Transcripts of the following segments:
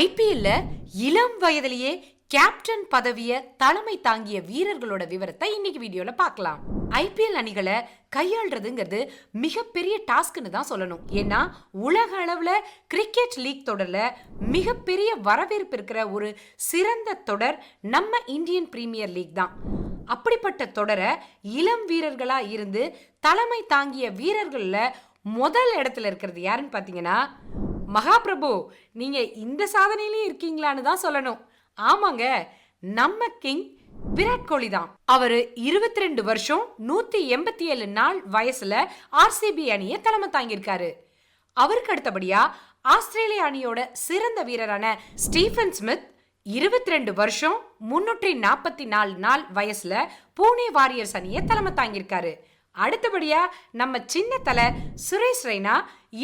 ஐபிஎல்ல இளம் வயதிலேயே கேப்டன் பதவிய தலைமை தாங்கிய வீரர்களோட விவரத்தை இன்னைக்கு வீடியோல பார்க்கலாம். ஐபிஎல் அணிகளை கையாள்றதுங்கிறது மிகப்பெரிய டாஸ்க்னு தான் சொல்லணும். ஏன்னா உலக அளவில் கிரிக்கெட் லீக் தொடரில் மிகப்பெரிய வரவேற்பு இருக்கிற ஒரு சிறந்த தொடர் நம்ம இந்தியன் பிரீமியர் லீக் தான். அப்படிப்பட்ட தொடரை இளம் வீரர்களாக இருந்து தலைமை தாங்கிய வீரர்களில் முதல் இடத்துல இருக்கிறது யாருன்னு பார்த்தீங்கன்னா மகாபிரபு நீங்க இந்த சாதனையிலயும் இருக்கீங்களான்னு தான் சொல்லணும். ஆமாங்க நம்ம கிங் விராட் கோலி தான். அவரு இருபத்தி ரெண்டு வருஷம் நூத்தி எண்பத்தி ஏழு நாள் வயசுல ஆர்சிபி அணியை தலைமை தாங்கியிருக்காரு. அவருக்கு அடுத்தபடியா ஆஸ்திரேலிய அணியோட சிறந்த வீரரான ஸ்டீஃபன் ஸ்மித் இருபத்தி ரெண்டு வருஷம் முன்னூற்றி நாற்பத்தி நாலு நாள் வயசுல பூனே வாரியர்ஸ் அணியை தலைமை தாங்கியிருக்காரு. அடுத்தபடியா நம்ம சின்ன தலை சுரேஷ் ரெய்னா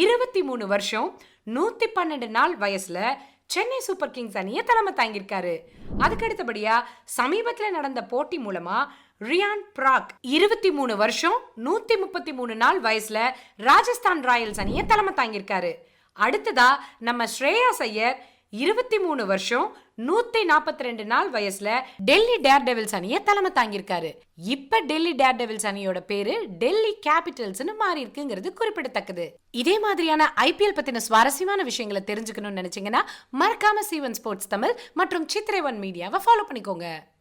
இருபத்தி மூணு வருஷம் நூத்தி பன்னெண்டு நாள் வயசுல சென்னை சூப்பர் கிங்ஸ் அணியை தலைமை தாங்கியிருக்காரு. அதுக்கு அடுத்தபடியா சமீபத்தில் நடந்த போட்டி மூலமா ரியான் பிராக் இருபத்தி மூணு வருஷம் நூத்தி முப்பத்தி மூணு நாள் வயசுல ராஜஸ்தான் ராயல்ஸ் அணியை தலைமை தாங்கியிருக்காரு. அடுத்ததா நம்ம ஸ்ரேயா ஐயர் இருபத்தி மூணு வருஷம் நூத்தி நாற்பத்தி ரெண்டு நாள் வயசுல டெல்லி டேர் டெவில்ஸ் அணியை தலைமை தாங்கியிருக்காரு. இப்ப டெல்லி டேர் டெவில்ஸ் அணியோட பேரு டெல்லி கேபிட்டல்ஸ்னு மாறி இருக்குங்கிறது குறிப்பிடத்தக்கது. இதே மாதிரியான ஐபிஎல் பத்தின சுவாரஸ்யமான விஷயங்களை தெரிஞ்சுக்கணும்னு நினைச்சீங்கன்னா மறக்காம சீவன் ஸ்போர்ட்ஸ் தமிழ் மற்றும் சித்திரைவன் மீடியாவை ஃபாலோ பண்ணிக்கோங்க.